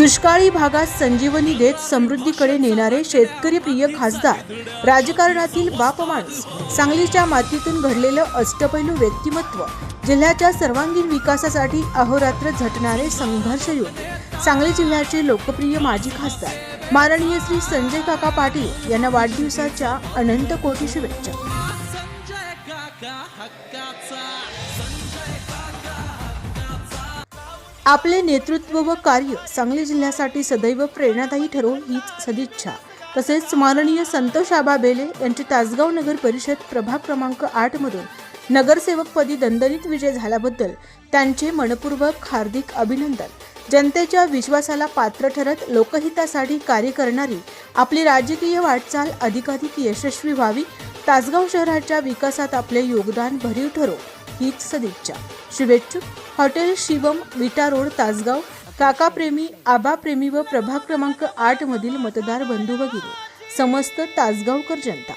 दुष्काळी भागात संजीवनी देत समृद्धीकडे नेणारे शेतकरी प्रिय खासदार. राजकारणातील बाप माणूस सांगलीच्या मातीतून घडलेलं अष्टपैलू व्यक्तिमत्व जिल्ह्याच्या सर्वांगीण विकासासाठी अहोरात्र झटणारे संघर्षयुग सांगली जिल्ह्याचे लोकप्रिय माजी खासदार माननीय श्री संजय काका पाटील यांना वाढदिवसाच्या अनंत कोटी शुभेच्छा. आपले नेतृत्व व कार्य सांगली जिल्ह्यासाठी सदैव प्रेरणादायी ठरो हीच सदिच्छा. तसेच माननीय संतोष आबा बेले यांची तासगाव नगर परिषद प्रभाग क्रमांक आठ मधून नगरसेवकपदी दणदणीत विजय झाल्याबद्दल त्यांचे मनपूर्वक हार्दिक अभिनंदन. जनतेच्या विश्वासाला पात्र ठरत लोकहितासाठी कार्य करणारी आपली राजकीय वाटचाल अधिकाधिक यशस्वी व्हावी तासगाव शहराच्या विकासात आपले योगदान भरीव ठरो. हीच सदिच्छा. शुभेच्छू. Hotel Shivam Vita road Tasgaon. काका प्रेमी आबा प्रेमी व प्रभाग क्रमांक आठ मधील मतदार बंधू भगिनी. समस्त तासगावकर जनता.